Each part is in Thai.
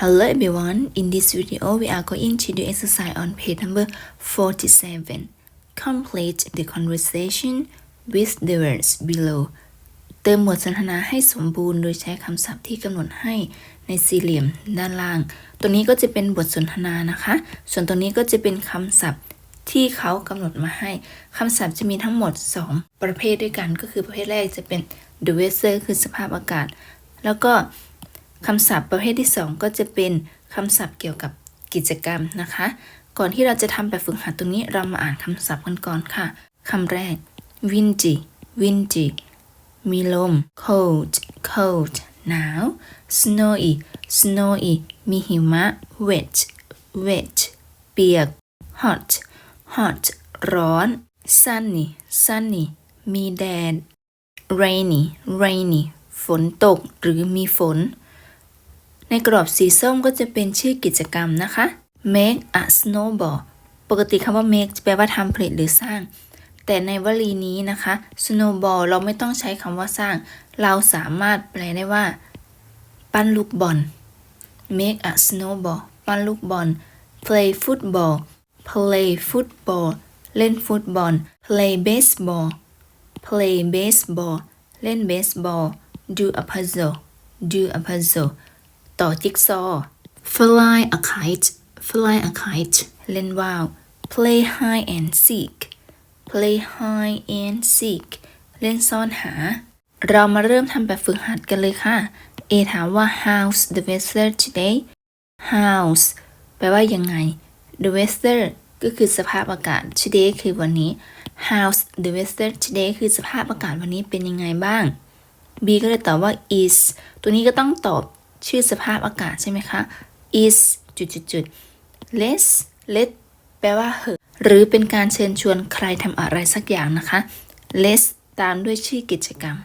Hello everyone, in this video we are going to do exercise on page number 47. Complete the conversation with the words below เติมบทสนทนาให้สมบูรณ์โดยใช้คำศัพท์ที่กำหนดให้ในสี่เหลี่ยมด้านล่าง ตัวนี้ก็จะเป็นบทสนทนานะคะ ส่วนตัวนี้ก็จะเป็นคำศัพท์ที่เขากำหนดมาให้คำศัพท์จะมีทั้งหมด 2 ประเภทด้วยกัน ก็คือประเภทแรกจะเป็น the weather คือสภาพอากาศ แล้วก็ คำศัพท์ประเภทที่ 2 ก็จะเป็นคำศัพท์เกี่ยวกับกิจกรรมนะคะ ก่อนที่เราจะทำแบบฝึกหัดตรงนี้เรามาอ่านคำศัพท์กันก่อนค่ะคำแรก windy windy มีลม cold cold หนาว snowy snowy มีหิมะ wet wet เปียก hot hot ร้อน sunny sunny มีแดด rainy rainy ฝนตกหรือมีฝน ในกรอบสีส้มก็จะเป็นชื่อกิจกรรมนะคะ make a snowball ปกติคำว่า make แปลว่าทำผลิตหรือสร้าง แต่ในวลีนี้นะคะ snowball เราไม่ต้องใช้คำว่าสร้าง เราสามารถแปลได้ว่า ปั้นลูกบอล make a snowball ปั้นลูกบอล play football play football เล่นฟุตบอล play baseball play baseball เล่นเบสบอล do a puzzle do a puzzle ต่อจิ๊กซอว์ fly a kite fly a kite เล่นว่าว play hide and seek play hide and seek เล่นซ่อนหา เรามาเริ่มทำแบบฝึกหัดกันเลยค่ะ A ถามว่า how's the weather today how's แปลว่ายังไง the weather ก็คือสภาพอากาศ today คือวันนี้ how's the weather today คือสภาพอากาศวันนี้เป็นยังไงบ้าง B ก็เลยตอบว่า is ตัวนี้ก็ต้องตอบ ชื่อสภาพอากาศใช่ไหมคะ is จุดจุดจุด let's let แปลว่าเหอะหรือเป็นการเชิญชวนใครทำอะไรสักอย่างนะคะ let's ตามด้วยชื่อกิจกรรม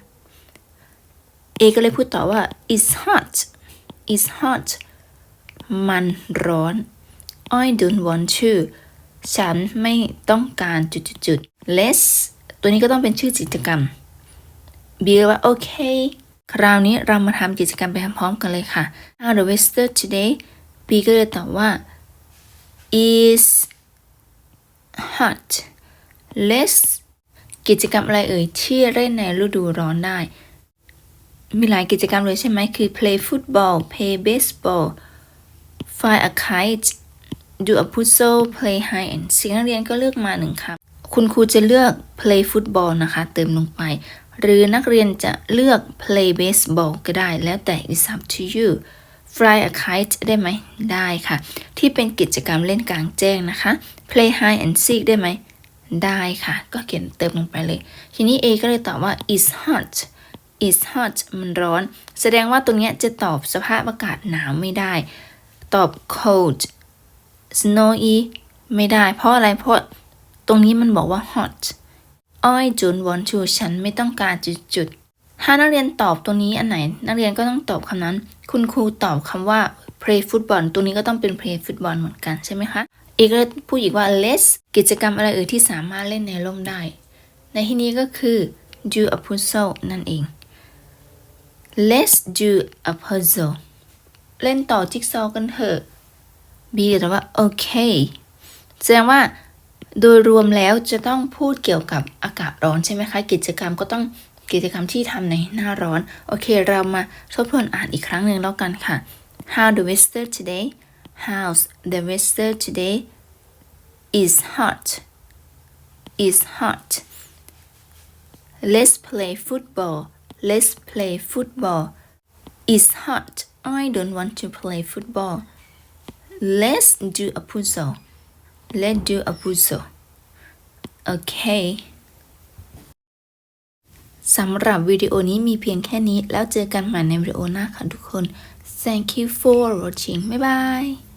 A ก็เลยพูดต่อว่า is hot is hot มันร้อน I don't want to ฉันไม่ต้องการจุดจุดจุด let's ตัวนี้ก็ต้องเป็นชื่อกิจกรรม B ก็ว่าโอเคราวนี้เรามาทำกิจกรรมไปพร้อมกันเลยค่ะ How the weather today B ก็เลยตอบว่า is hot let's กิจกรรมอะไรเอ่ยที่เล่นในฤดูร้อนได้ มีหลายกิจกรรมเลยใช่ไหมคือ play football play baseball fly a kite do a puzzle play hide and seek นักเรียนก็เลือกมาหนึ่งคำ คุณครูจะเลือก play football นะคะ เติมลงไป หรือนักเรียนจะเลือก play baseball ก็ได้ แล้วแต่ it's up to you fly a kite ได้ไหม ได้ค่ะ ที่เป็นกิจกรรมเล่นกลางแจ้งนะคะ play hide and seek ได้ไหม ได้ค่ะ ก็เขียนเติมลงไปเลย ทีนี้ A ก็เลยตอบว่า is hot is hot มันร้อน แสดงว่าตรงนี้จะตอบสภาพอากาศหนาวไม่ได้ ตอบ cold snowy ไม่ได้ เพราะอะไร เพราะ รงนี้มันบอกว่า hot I don't want to ฉันไม่ต้องการจุดจุดถ้านักเรียนตอบตรงนี้อันไหน นักเรียนก็ต้องตอบคำนั้น คุณครูตอบคำว่า play football ตรงนี้ก็ต้องเป็น play football เหมือนกันใช่ไหมคะอีกก็พูดอีกว่า let's กิจกรรมอะไรเอ่ยที่สามารถเล่นในร่มได้ ในที่นี้ก็คือ do a puzzle นั่นเอง let's do a puzzle เล่นต่อจิ๊กซอว์กันเถอะ B แตอบว่าโอเคแสดงว่า โดยรวมแล้วจะต้องพูดเกี่ยวกับอากาศร้อนใช่ไหมคะ กิจกรรมก็ต้องกิจกรรมที่ทำในหน้าร้อน โอเค เรามาทบทวนอ่านอีกครั้งหนึ่งแล้วกันค่ะ How the weather today How's the weather today is hot is hot Let's play football Let's play football is hot I don't want to play football Let's do a puzzle Let's do a puzzle Okay สำหรับวิดีโอนี้มีเพียงแค่นี้ แล้วเจอกันใหม่ในวิดีโอหน้าค่ะทุกคน Thank you for watching Bye bye.